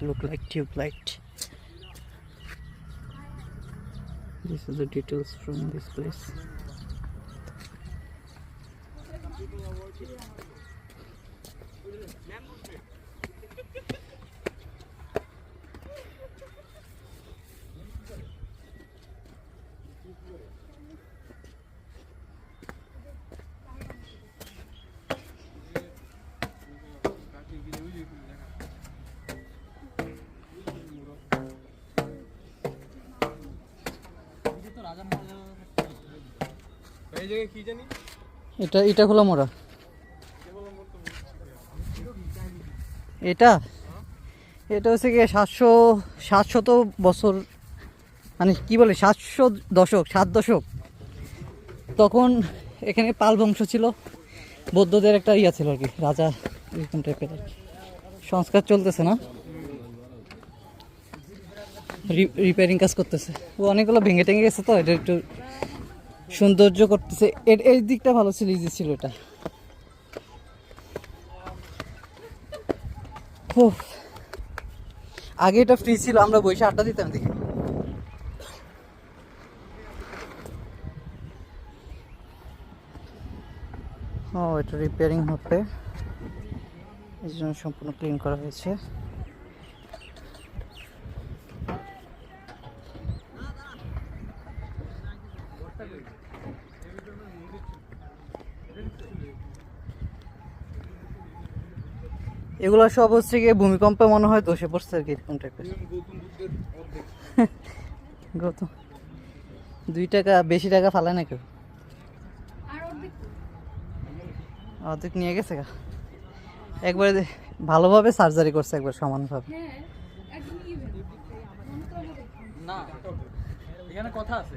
look like tube light. This is the details from this place. এটা এটা খোলা মোড়া। এটা? এটা হচ্ছে গিয়ে সাতশো, সাতশত বছর মানে কি বলে, সাতশো দশক, সাত দশক। তখন এখানে পাল বংশ ছিল। বৌদ্ধদের একটা ইয়া ছিল আর কি, রাজা এরকম টাইপের আর কি। সংস্কার চলতেছে না। রিপেয়ারিং কাজ করতেছে। ও অনেকগুলো ভেঙে টেঙে গেছে তো, এটা একটু সৌন্দর্য করতেছে। এর এই দিকটা ভালো ছিল ইজি ছিল এটা। আগে এটা ফ্রি ছিল, আমরা বসে আড্ডা দিতাম দেখি। ও, এটা রিপেয়ারিং হবে এই জন্য সম্পূর্ণ ক্লিন করা হয়েছে। এগুলো সব হচ্ছে গিয়ে ভূমিকম্পে মনে হয় ধসে পড়ছে আর কি টাইপের গৌতম। দুই টাকা বেশি টাকা ফালায় না কেউ? অর্ধেক নিয়ে গেছে গা। একবারে ভালোভাবে সার্জারি করছে একবার সমানভাবে। না এখানে কথা আছে।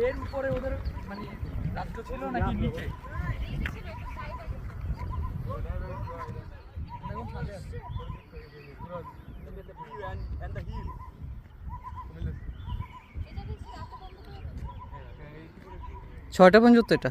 এর উপরে ওদের মানে রাজ্য ছিল নাকি নিচে ছয়টা পর্যন্ত এটা?